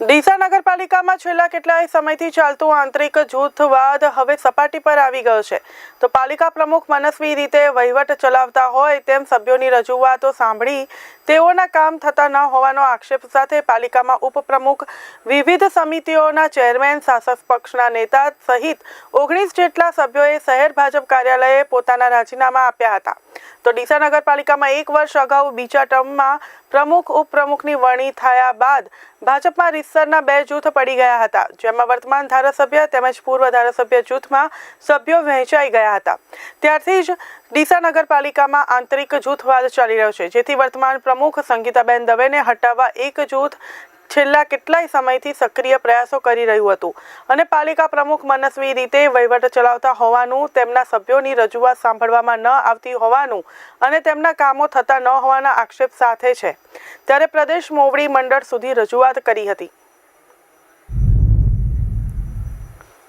ડીસા નગરપાલિકામાં છેલ્લા કેટલાય સમયથી ચાલતું આંતરિક જૂથવાદ હવે સપાટી પર આવી ગયો છે. તો પાલિકા પ્રમુખ મનસ્વી રીતે વહીવટ ચલાવતા હોય તેમ સભ્યોની રજૂઆતો સાંભળી તેઓના કામ થતા ન હોવાનો આક્ષેપ સાથે પાલિકામાં ઉપપ્રમુખ વિવિધ સમિતિઓના ચેરમેન, શાસક પક્ષના નેતા સહિત ઓગણીસ જેટલા સભ્યોએ શહેર ભાજપ કાર્યાલયે પોતાના રાજીનામા આપ્યા હતા. તો ડીસા નગરપાલિકામાં એક વર્ષ અગાઉ બીજા ટર્મમાં પ્રમુખ, ઉપપ્રમુખની વરણી થયા બાદ ભાજપમાં રીતસરના બે જૂથ પડી ગયા હતા. જેમાં વર્તમાન ધારાસભ્ય તેમજ પૂર્વ ધારાસભ્ય જૂથમાં સભ્યો વહેંચાઈ ગયા હતા. ત્યારથી જ ડીસા નગરપાલિકામાં આંતરિક જૂથવાદ ચાલી રહ્યો છે, જેથી વર્તમાન પ્રમુખ સંગીતાબેન દવેને હટાવવા એક જૂથ છેલ્લા કેટલાય સમયથી સક્રિય પ્રયાસો કરી રહ્યું હતું. અને પાલિકા પ્રમુખ મનસ્વી રીતે વહીવટ ચલાવતા હોવાનું, તેમના સભ્યોની રજૂઆત સાંભળવામાં ન આવતી હોવાનું અને તેમના કામો થતા ન હોવાના આક્ષેપ સાથે છે. ત્યારે પ્રદેશ મોવડી મંડળ સુધી રજૂઆત કરી હતી.